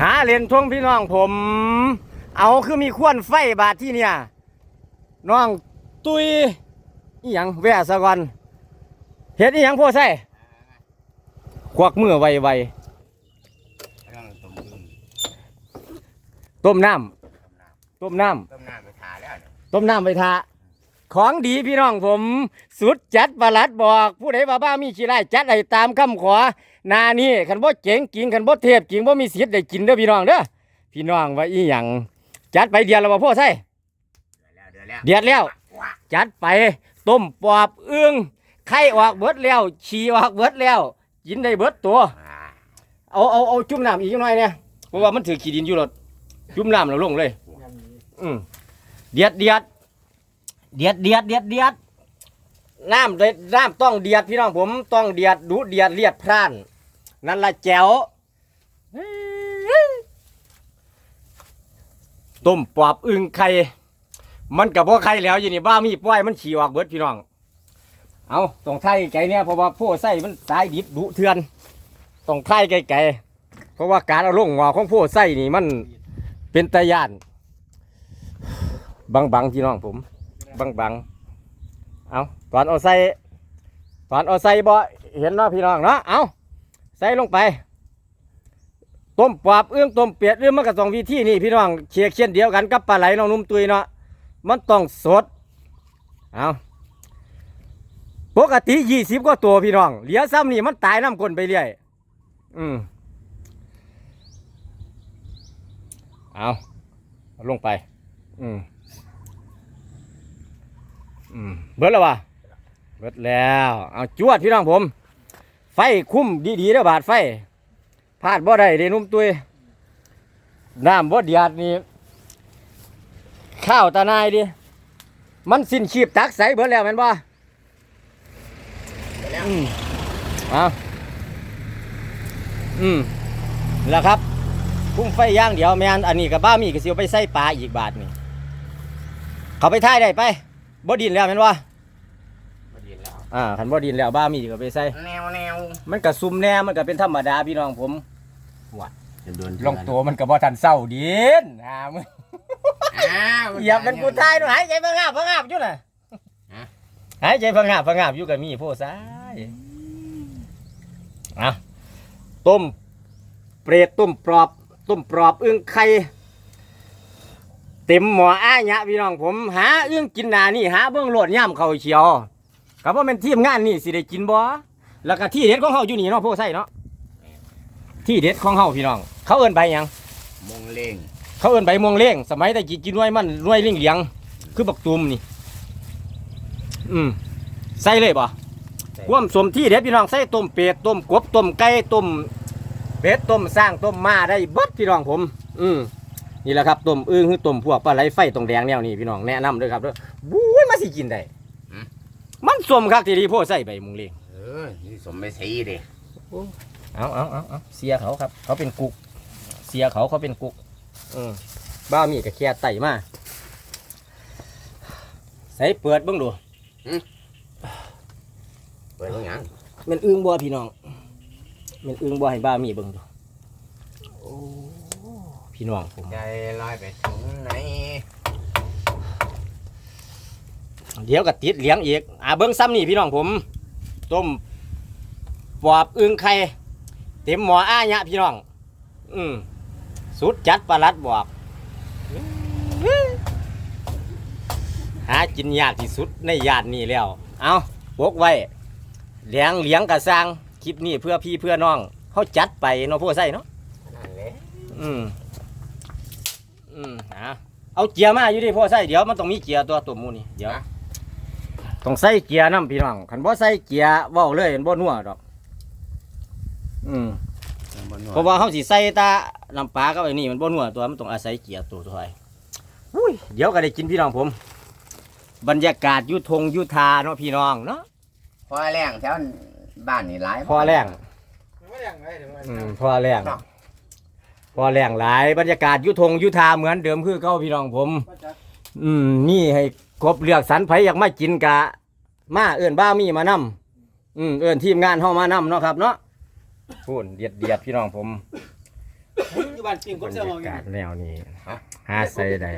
หาเรียญทวงพี่น้องผม เอาคือมีควนไฟบาทที่เนี่ยน้องตุยอีหยังแวะซะก่อนเฮ็ดอีหยังพ่อใส่ควักมือไวไวต้มน้ำต้มน้ำต้มน้ำไปทาแล้วเนี่ยต้มน้ำไปทาของดีพี่น้องผม สุดจัดประหลัดบอก ผู้ใดว่าบ้ามีขี้ไร่จัดให้ตามคำขอ นานี่คันบ่เจ๋งกิงคันบ่เทพกิงบ่มีสิทธิ์ได้กินเด้อพี่น้องเด้อพี่น้องว่าอีหยังจัดไปเดียวแล้วบ่พ่อใส่เดือดแล้วเดือดแล้วว้าจัดไปต้มปอบเอื้องไข่ออกเบิดแล้วฉี่ออกเบิดแล้วกินได้เบิดตัวอ่าเอาเอาเอาจุ่มน้ำอีกจักหน่อยเนี่ยเพราะว่ามันถือขี้ดินอยู่รถจุ่มน้ำแล้วลงเลยอืมเดียดเดียดเดียดเดียดเดียดเดียดน้ำเด็ดน้ำต้องเดียดพี่น้องผมต้องเดียดดูเดียดเลียดพร่าน นั่นละแจ๋วต้มปอบอึ่งไข่มันกับพวกไข่แล้วอยู่นี่บ้ามีป้อยมันฉี่ออกเบิดพี่น้อง เอาตรงไทยไก่เนี่ยเพราะว่าพวกไส้มันสายดิบดุเทือนตรงไทยไก่ไก่เพราะว่าการเอาลงหัวของพวกไส้นี่มันเป็นตะยานบังบังพี่น้องผมบังบังเอาตอนเอาใส่ตอนเอาใส่บ่เห็นเนาะพี่น้องเนาะเอา ใส่ลงไป ต้มปอบเอื้องต้มเป็ดเอื้องมันก็สองวิธีนี่พี่น้องเชียกเช่นเดียวกันกับปลาไหลน้องนุ่มตุยเนาะมันต้องสดเอาปกติยี่สิบก็ตัวพี่น้อง เหลือซ้ำนี่มันตายน้ำก้นไปเรื่อยอืมเอาเอาลงไป อืมอืมเบิดแล้ววะเบิดแล้ว เอาจวดพี่น้องผม ไฟคุ้มดีๆเด้อบาดไฟพลาดบ่ได้เด้นุ่มตุยน้ำบ่เดียดนี่ข้าวตาหนายดิมันสิ้นชีพตักใสเบิดแล้วแม่นบ่อืมเอาอืมแล้วครับคุ้มไฟย่างเดียวแม่นอันนี้กับบ้ามีก็สิเอาไปใส่ปลาอีกบาทนี่เขาไปท่ายได้ไปบ่ดินแล้วแม่นว่า อ่าคันบ่ดินแล้วบ้ามีก็ไปใส่แนวแนวมันก็ซุ่มแน่มันก็เป็นธรรมดาพี่น้องผมจะโดนลงตัวมันก็บ่ทันเศร้าดินอ่ามึงอ้าวเหยียบเป็นกูตายดูหายใจพังงาบพังงาบอยู่น่ะหายใจพังงาบพังงาบอยู่กับมีโพซ้ายอะต้มเปรตต้มปลอบต้มปลอบอึ้งไข่เต็มหมออ้ายะพี่น้องผมหาอึ้งกินหนานี่หาเบื้องโลดย่ำเขาเชียว กับว่าเป็นทีมงานนี่สิได้กินบ่แล้วก็ที่เด็ดของเฮาอยู่นี่เนาะโพไส้เนาะที่เด็ดของเฮาพี่น้อง เขาเอิ้นใบหยัง มงเล่งเขาเอิ้นใบม่วงเล้งสมัยแต่กินกินหน่วยมันหน่วยเลี้ยงเหลียงคือบักตุมนี่ อืมใส่เลยบ่ร่วมสมที่เด็ดพี่น้องใส่ต้มเป็ดต้มกบต้มไก่ต้มเป็ดต้มสร้างต้มม้าได้เบิดพี่น้องผม อืมนี่แหละครับต้มอึ่งคือต้มพวกปลาไหลไฟตรงแดงแนวนี้พี่น้องแนะนำด้วยครับเด้อบุ้ยมาสิกินได้ มันสมครับที่ดีพ่อใส่ใบม่วงเล้งเออนี่สมไม่สีดิเอาเอาเอาเอาเสียเขาครับ เขาเป็นกุก เสียเขาเขาเป็นกุกอืมบ้ามีกับแค่ไต่มาใส่เปิดเบิ่งดูเปิดตรงหยังแมันอึ้งบัวพี่น้องแมันอึ้งบัวให้บ้ามีเบิ่งดูโอ้พี่น้องผมใจลอยไปถึงไหน เดี๋ยวก็ติดเลี้ยงอีกอ่าเบิ่งซ้ำนี่พี่น้องผม ต้มปอบอึ้งไข่เต็มหมออ้ายะพี่น้อง อืมสุดจัดประลัดบอก หากินยากที่สุดในยานนี้แล้ว เอาปกไว้เลี้ยงเลี้ยงกระซังคลิปนี้เพื่อพี่เพื่อน้องเขาจัดไปเนาะพวกใส่เนาะอืมอืมอะเอาเกียร์มาอยู่ดิพ่อใส่เดี๋ยวมันต้องมีเกียร์ตัวตัวมูนี่เดี๋ยว ต้องใส่เกียร์น้ำพี่น้องคันบ่ใส่เกียร์เว้าเลยมันบ่นัวดอก อืมเพราะว่าเขาสิใส่ตาน้ำปลาก็ไอ้นี่มันบ่นัวตัวมันต้องอาศัยเกียร์ตัวถอยอุ้ยเดี๋ยวก็ได้กินพี่น้องผม บรรยากาศอยุทงอยุทาเนาะพี่น้องเนาะพอแรงแถวบ้านนี่หลายพอแรงอืมพอแรงพอแรงหลายบรรยากาศอยุทงอยุทาเหมือนเดิมคือเก่าพี่น้องผม อืมนี่ให้ ครบเลือกสรรไผอยากมากินกะ มาเอื้อนบ้ามีมานํอืมเอื้อนทีมงานเฮามานํเนาะครับเนาะพูนเดียดเดียดพี่น้องผมอยู่บ้านปิ่งกบบรรเสมอยากาศแนวนี้ฮะหาใส่ได้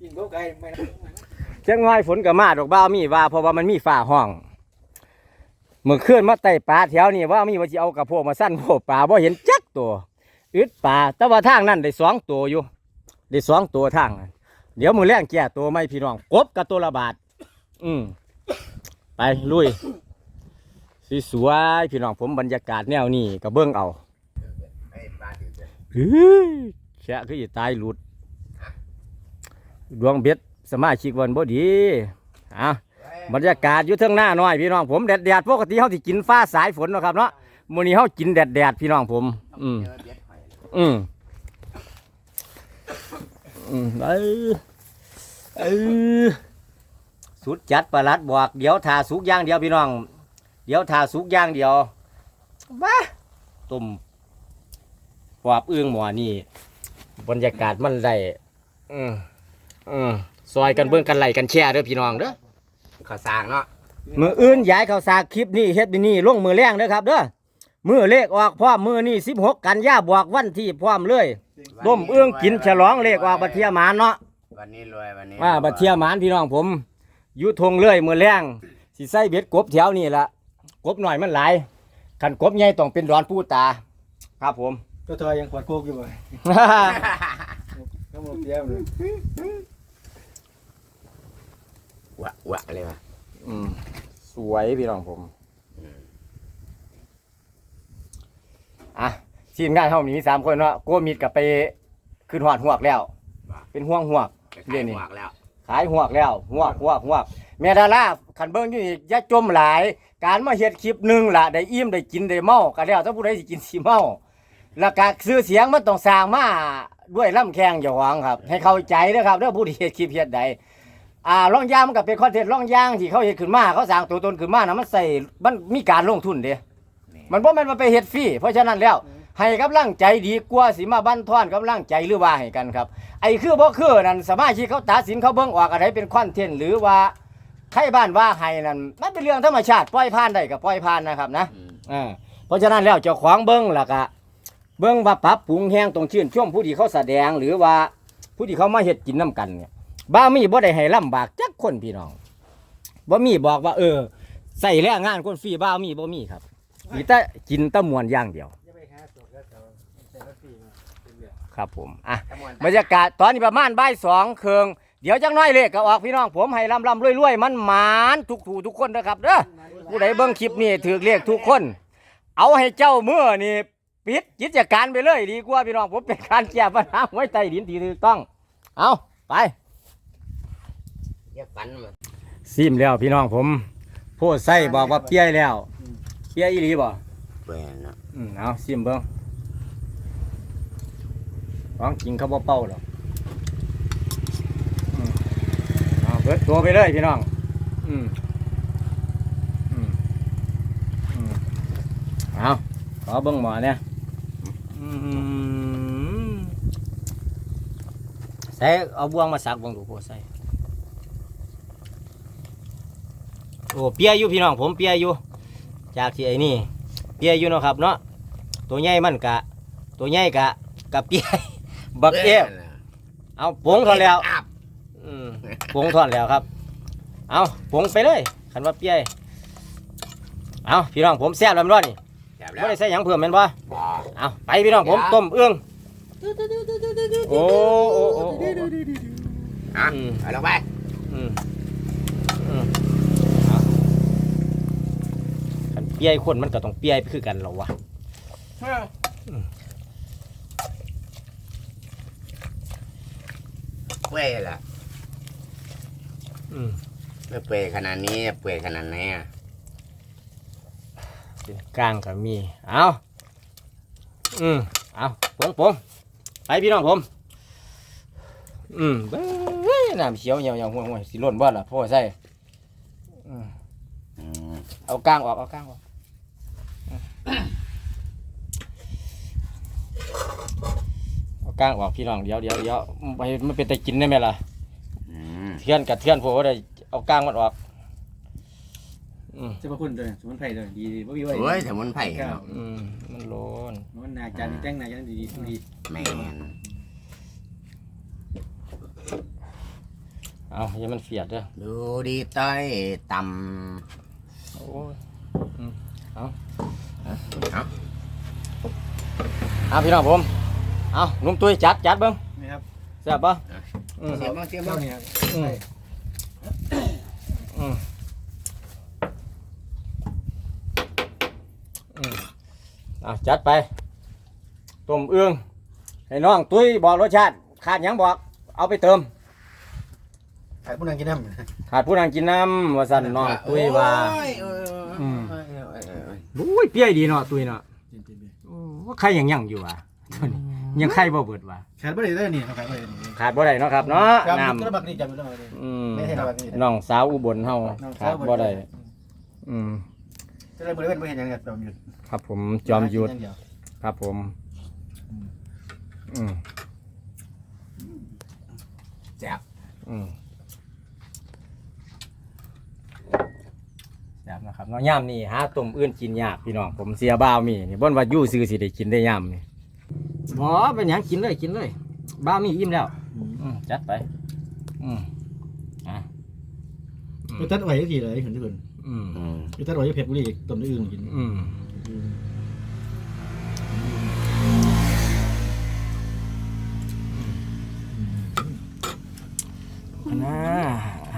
ปิ่งกบไก่ไม่นะจังน้อยฝนก็มาดอกบ้าวมีว่าเพราะว่ามันมีฟ้าห้องเมื่อคืนมาไต่ปลาแถวนี้ว่ามีว่าสิเอากระโพกมาสั้นโพกปลาบ่เห็นจักตัวอึดปลาแต่ว่าทางนั้นได้สองตัวอยู่ได้สองตัวทางนั้น เดี๋ยวมือแรงแก่ตัวไม่พี่น้องกบกับตัวละบาทอืมไปลุยสีสวยๆพี่น้องผมบรรยากาศแนวนี้ก็เบิ่งเอาไอ้ปลาถือเบ็ดเฮ้ยแช่คือตายหลุด ดวงเบ็ดสมาชิกวันบ่ดีอะบรรยากาศอยู่เทิงหน้าหน่อยพี่น้องผมแดดแดดปกติเขาสิกินฟ้าสายฝนนะครับเนาะมื้อนี้เขากินแดดแดดพี่น้องผม อืมอืม เออเออสุดจัดประหลัดบอกเดี๋ยวทาสุกอย่างเดียวพี่น้อง เดี๋ยวทาสุกอย่างเดียวบ้าตุ่มปอบเอื้องหมอนี่ บรรยากาศมันได้อืมอืมซอยกันเบิ่งกันไหลกันแช่เด้อพี่น้องเด้อข้าวสากเนาะมืออื่นย้ายเขาสากคลิปนี้เฮ็ดนี่ลงมือแรงเด้อครับเด้อ มือเลขออกพร้อมมือนี่16กันยาบวกวันที่พร้อมเลยต้มเอื้องกินฉลองเลขออกบัดเทียหมานเนาะวันนี้รวยวันนี้ว่าบัดเทียหมานพี่น้องผมอยู่ทงเลยมือแรงสิใส่เบ็ดกบแถวนี่ละกบหน่อยมันหลายคันกบใหญ่ต้องเป็นดอนปูตา ครับผมตัวทอยยังขวดโคกอยู่บ่ทั้งหมดเตรียมเลยวะวะเลยว่ะอืมสวยพี่น้องผม อืม อะทีมงานเฮามีสามคนเนาะโกมิดกับไปขึ้นหอดหวกแล้ว เป็นห่วงหวกไปเดี๋ขายวยนี้หมวกแล้วขายหวกแล้วหวกหวกหวกแม่ดาราขันเบิ้งอยู่นี่อย่าจมหลาย การมาเฮ็ดคลิปหนึ่งล่ะได้อิ่มได้กินได้เมาก็แล้วถ้าผู้ใดสิกินสิเมาแล้วก็ซื้อเสียงมันต้องสร้างมาด้วยลำแข้งเจ้าของครับ ให้เข้าใจเด้อครับเด้อผู้ที่เฮ็ดคลิปเฮ็ดใดอ่าร่องยางมันก็เป็นคอนเทนต์ร่องยางที่เขาเฮ็ดขึ้นมาเขาสร้างตัวตนขึ้นมานะมันใส่มันมีการลงทุนเด้ มันบ่แม่นว่าไปเฮ็ดฟรีเพราะฉะนั้นแล้ว ให้กำลังใจดีกว่าสิมาบันทอนกำลังใจหรือว่าให้กันครับ ไอ้คือบ่คือนั่นสมาชิกเขาตัดสินเขาเบิ่งออกอะไรเป็นคอนเทนต์หรือว่าใครบ้านว่าให้นั่นมันเป็นเรื่องธรรมชาติปล่อยผ่านได้ก็ปล่อยผ่านนะครับนะอืมอ่าเพราะฉะนั้นแล้วเจ้าของเบิ่งแล้วก็เบิ่งว่าปรับปรุงแห้งตรงชื่นช่วงผู้ที่เขาแสดงหรือว่าผู้ที่เขามาเฮ็ดกินน้กันเนี่ยบ้ามีบ่ได้ให้ลำบากจักคนพี่น้องบ่มีบอกว่า เออใส่แรงงานคนฟรีบ้ามีบ่มีครับ มีแต่กินแตะมวนอย่างเดียวอย่าไปหาตัวแล้วเขาใส่รถปีมาเป็นเรื่องครับผมอะตะมวนบรรยากาศตอนนี้ประมาณบ่ายสองเคืองเดี๋ยวจังน้อยเลขก็ออกพี่น้องผมให้ลำลำรวยรวยมันหมานทุกถูทุกคนนะครับเด้อผู้ใดเบิ่งคลิปนี้ถือเลขทุกคน เอาให้เจ้าเมื่อนี่ปิดกิจการไปเลยดีกว่าพี่น้องผมเป็นการแก้ปัญหาไว้ใต้ดินที่ถูกต้อง เอาไปเรียกฟันมาซิมแล้วพี่น้องผม โพดไส้บอกว่าเปี้ยแล้ว เปี้ยอีหลีบ่เปื่อยเนาะอืมเอาซิมเบิ่งร้องกินเขาบ่เป่าหรอกอืมเอาเบิดตัวไปเลยพี่น้องอืมอืมอืมเอาขอเบิ่งหมอเนี่ยอืมใส่เอาบ่วงมาสักเบิ่งดูโพดใส่โอ้เปียอยู่พี่น้องผมเปียอยู่ จากที่ไอ้นี่เปียอยู่เนาะครับเนาะตัวใหญ่มันกะ ตัวใหญ่กะกะเปียบักเอฟเอาผงทอนแล้วอับอืมผงทอนแล้วครับ เอาผงไปเลยคันว่าเปียเอาพี่น้องผมแซ่บแล้วแมันร้อนนี่จับแล้วไม่ได้ใส่หยังเพิ่มแม่นบ่บ่เอาไปพี่น้องผมต้มเอื้องโอ้โอ้โอ้โอ้อะอืมเอาลงไป อืมอืมเอาคัน เปียคนมันก็ต้องเปียคือกันเหรอวะเปื่อยล่ะอืมไม่เปื่อยขนาดนี้เปื่อยขนาดไหนอะเป็นกลางก็มี เอาอืมเอาผมผมไปพี่น้องผม อืมเบ้ยน้ำเขียวเหี่ยวเหี่ยวห่วงห่วงสิหล่นบ่ล่ะพ่อใส่อืมเอากลางออก เอากลางออก เอากลางออกพี่น้องเดี๋ยวเดี๋ยวเดี๋ยวไปมันเป็นแต่กินได้ไหมล่ะอืมเทือนกับเทือนผมว่าได้เอากลางมันออกออืมสรรพคุณด้วยสมุนไพรด้วยดีบ่มีไว้โอ้ยสมุนไพรเนาะอืมมันร้อนมันนาจานแจ้งนาจานดีดีแม่นเอาอย่ามันเฟียดเด้อดูดีต้อยต่โอ้ยอืมเอาำเอาเอาพี่น้องผม เอานุ่มตุ้ยจัดจัดเบิ้งนี่ครับแซ่บปะอืมเสียบ้างเสียบ้าเจ้างนี่ครับอืมอืมอืมเอาจัดไปต้มเอื้องให้น้องตุ้ยบอกรสชาติ ขาดหยังบอก เอาไปเติม ขายผู้นั้นกินน้ำขาดผู้นางกินน้ำว่าสั่นน้องตุ้ยว่าโอ้ยโอ้ยอืมโอ้ยโอ้ยโอ้ยอุ้ยเปรี้ยดีเนาะตุ้ยเนาะโอ้ว่าใครยังยังอยู่วะตัวนี้ยังใครบ่เบิดวะขายบ่ได้ได้นี่เขาขายบ่ได้นี่ขาดบ่ได้เนาะครับเนาะจำน้ก็บักนี่จำไม่ได้เลยำอืมไม่ใช่ระบักนี่ น้องสาวอุบลเฮาขาดบ่ได้อืมจะได้บริเวณไม่เห็นยังไงจอมหยุดครับผมจอมหยุดครับผม อืมแซ่บอืม แบบนะครับเนาะย่ามนี่หาต้มอื่นกินยากพี่น้องผมเสียบ้าวมีนี่บ่นว่าอยู่ซื้อสิได้กินได้ย่ามนี่บ่เป็นหยังกินเลยกินเลย บ้าวมีอิ่มแล้วอืมจัดไป อืมอะไปตัดอ้อยทีเลยเห็นทุกคนอืมอืมไปตัดอ้อยเพชรบุรีต้มได้อื่นกินอืมนะ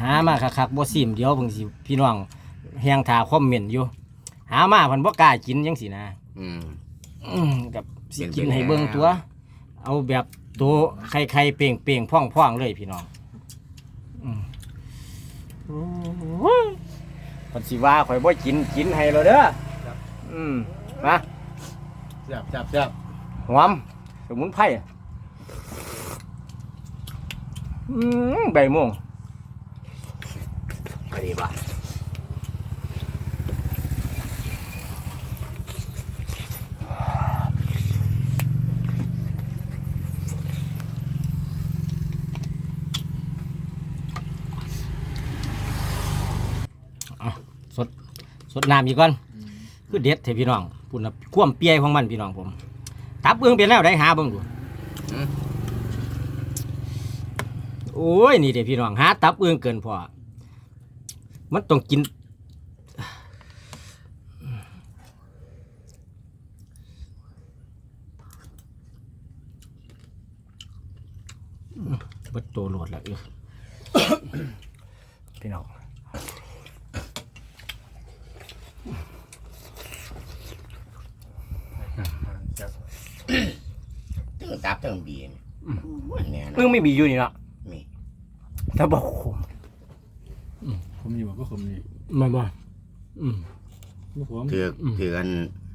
หามาคักๆบ่ซิมเดี๋ยวเบิ่งสิพี่น้อง แฮงถาคอมเมนต์อยู่ หามาเพิ่นบ่กล้ากินจังซี่นะอืม อืมกับสิเป็นไปกินให้แล้วเบิ่งตัว เอาแบบตัวไข่ไข่เป่งเป่งพ่องพ่องๆเลยพี่น้องอืมโอ้ยเพิ่นสิว่าข่อยบ่กินกินให้แล้วเด้ออืมมาจับจับจับหอมสมุนไพรอืมใบม่วงพอดีป่ะ ดน้ำอีกก่อนคือเด็ดเถอะพี่น้องปุ่นน่ะควมเปียของมันพี่น้องผม ตับเอื้องเป็นแล้วได้หาเบิ่งดูโอ้ยนี่เด้พี่น้องหาตับเอื้องเกินพอมันต้องกินเบัดโตโหลดแล้วเออ พี่น้อง ตึงตับตึงบีนวันเนี้ยนะเอื้องไม่มีอยู่นี่เนาะมีถ้าบอกขมผมอยู่ก็ผมนี่ไม่บ่อืมก็ผมถือถือกัน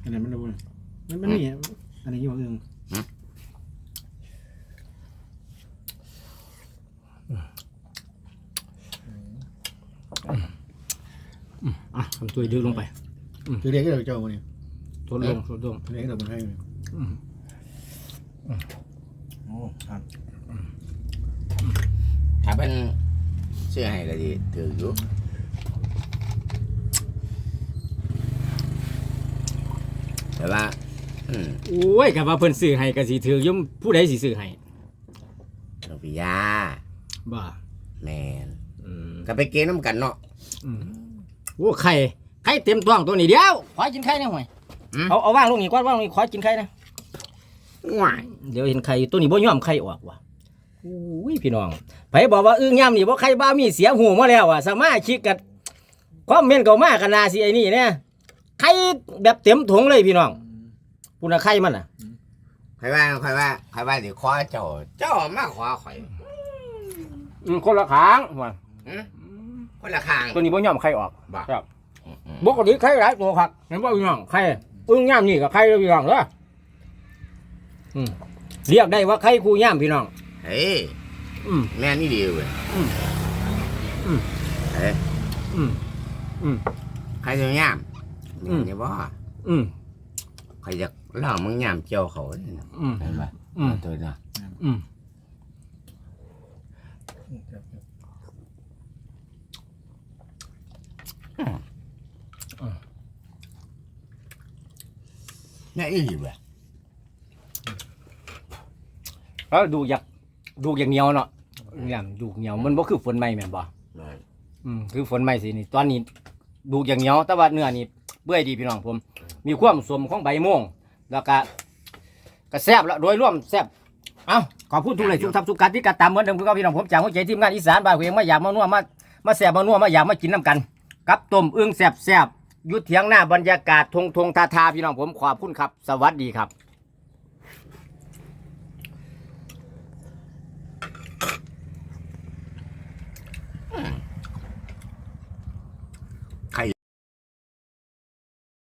อันนั้นมันรู้มันมันนี่อันนี้อยู่อื่นอะทำตัวดื้อลงไปตัวเล็กก็เราเจ้าเนี่ยทดลงทดลงตัวเล็กเราเป็นให้อืมโอ้ ครับ ถ้าเป็นเสื้อให้ก็ดีถืออยู่แต่ว่าอืมโอ้ยกับว่าเพิ่นซื้อให้ก็สิถือยุ่มผู้ใดสิซื้อให้หลวงพี่ยาบ้าแมนอืมก็ไปเกณฑ์น้ำกันเนาะ อืมโอ้ไข่ไข่เต็มท้องตัวนี้เดียวขอกินไข่หนะห่วยเอาเอาว่างลงนี่ก่อนว่างลงนี่ขอกินไข่นะ ว้ายเดี๋ยวเห็นไข่ตัวนี้บ่ยอมไข่ออกว่ะโอ้ยพี่น้องไผบอกว่าอึ้งย่ำนี่บ่ไข่บ้ามีเสียหูมาแล้วอะสามารถคิดกันความเม่นเก่ามากันนาสิไอ้นี่เนี่ยไข่แบบเต็มถุงเลยพี่น้องปุ่นน่ะไข่มันน่ะใครว่าใครว่าใครว่าเดี๋ยวคว้าเจ้าเจ้ามาคว้าข่อยอืมคนละขางว่ะหืมคนละข้างตัวนี้บ่ยอมไข่ออกบ่ครับอืมปกติไข่หลายตัวครับเห็นบ่พี่น้องไข่อึ้งย่ำนี่กับไข่เลยพี่น้องเด้อ เรียกได้ว่าใครคูย่ามพี่น้อง เฮ้ยแม่นี่ดีเว้ยเฮ้ยใครจะย่ามเนี่ยบ่อืม ใครจะล่ามึงย่ามเจ้าเขาเลยนะอืม เห็นปะอืม ตัวน่ะเนี่ดีเว้ย แล้วดูอยากดูอย่างเหนียวเนาะเนี่ยดูเหนียวมันบ่คือฝนใหม่แม่นบ่แม่นอืมคือฝนใหม่สินี่ตอนนี้ดูอย่างเหนียว แต่ว่าเนื้อนี่เปื่อยดีพี่น้องผม มีความสมของใบม่วงแล้วก็ก็แซ่บแล้วโดยรวมแซ่บเอ้าขอพูดทุกเลยทุกทับทุกการที่กระตามเหมือนเดิมคือกับพี่น้องผมจากหัวใจทีมงานอีสานบ้านเวียงมาอยากมานัวมามาแซ่บมานัวมาอยากมากินน้ำกันกับต้มอึ่งแซ่บแซ่บอยุดเถียงหน้าบรรยากาศทงทงทาทาพี่น้องผมขอบคุณครับ สวัสดีครับ